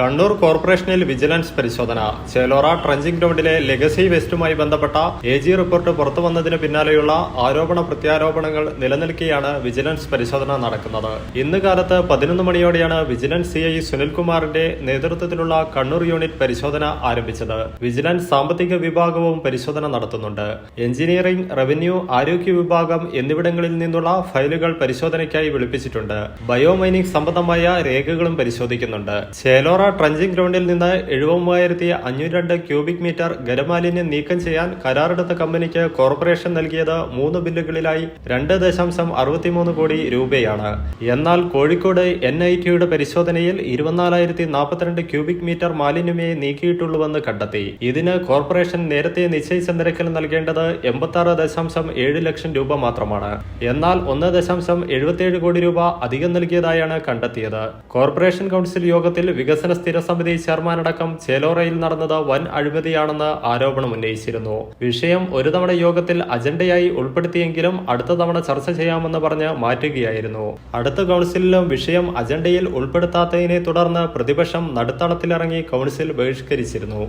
കണ്ണൂർ കോർപ്പറേഷനിൽ വിജിലൻസ് പരിശോധന. ചേലോറ ട്രഞ്ചിംഗ് ഗ്രൗണ്ടിലെ ലെഗസി വെസ്റ്റുമായി ബന്ധപ്പെട്ട എ ജി റിപ്പോർട്ട് പുറത്തു വന്നതിന് പിന്നാലെയുള്ള ആരോപണ പ്രത്യാരോപണങ്ങൾ നിലനിൽക്കെയാണ് വിജിലൻസ് പരിശോധന നടക്കുന്നത്. ഇന്ന് കാലത്ത് പതിനൊന്ന് മണിയോടെയാണ് വിജിലൻസ് സി ഐ സുനിൽകുമാറിന്റെ നേതൃത്വത്തിലുള്ള കണ്ണൂർ യൂണിറ്റ് പരിശോധന ആരംഭിച്ചത്. വിജിലൻസ് സാമ്പത്തിക വിഭാഗവും പരിശോധന നടത്തുന്നുണ്ട്. എഞ്ചിനീയറിംഗ് റവന്യൂ ആരോഗ്യ വിഭാഗം എന്നിവിടങ്ങളിൽ നിന്നുള്ള ഫയലുകൾ പരിശോധനയ്ക്കായി വിളിപ്പിച്ചിട്ടുണ്ട്. ബയോമൈനിങ് സംബന്ധമായ രേഖകളും പരിശോധിക്കുന്നുണ്ട്. ചേലോറ ട്രഞ്ചിംഗ് ഗ്രൗണ്ടിൽ നിന്ന് എഴുപത്തി അഞ്ഞൂറ്റി രണ്ട് ക്യൂബിക് മീറ്റർ ഖരമാലിന്യം നീക്കം ചെയ്യാൻ കരാറെടുത്ത കമ്പനിക്ക് കോർപ്പറേഷൻ നൽകിയത് മൂന്ന് ബില്ലുകളിലായി രണ്ട് ദശാംശം അറുപത്തിമൂന്ന് കോടി രൂപയാണ്. എന്നാൽ കോഴിക്കോട് എൻ ഐ ടിയുടെ പരിശോധനയിൽ ഇരുപത്തിനാലായിരത്തി നാൽപ്പത്തിരണ്ട് ക്യൂബിക് മീറ്റർ മാലിന്യമേ നീക്കിയിട്ടുള്ളൂവെന്ന് കണ്ടെത്തി. ഇതിന് കോർപ്പറേഷൻ നേരത്തെ നിശ്ചയിച്ച നിരക്കിൽ നൽകേണ്ടത് എൺപത്തി ദശാംശം ഏഴ് ലക്ഷം രൂപ മാത്രമാണ്. എന്നാൽ ഒന്ന് ദശാംശം എഴുപത്തിയേഴ് കോടി രൂപ അധികം നൽകിയതായാണ് കണ്ടെത്തിയത്. കോർപ്പറേഷൻ കൗൺസിൽ യോഗത്തിൽ വികസന സ്ഥിര സമിതി ചെയർമാനടക്കം ചേലോറയിൽ നടന്നത് വൻ അഴിമതിയാണെന്ന് ആരോപണം ഉന്നയിച്ചിരുന്നു. വിഷയം ഒരു തവണ യോഗത്തിൽ അജണ്ടയായി ഉൾപ്പെടുത്തിയെങ്കിലും അടുത്ത തവണ ചർച്ച ചെയ്യാമെന്ന് പറഞ്ഞ് മാറ്റുകയായിരുന്നു. അടുത്ത കൗൺസിലിലും വിഷയം അജണ്ടയിൽ ഉൾപ്പെടുത്താത്തതിനെ തുടർന്ന് പ്രതിപക്ഷം നടുത്തളത്തിലിറങ്ങി കൗൺസിൽ ബഹിഷ്കരിച്ചിരുന്നു.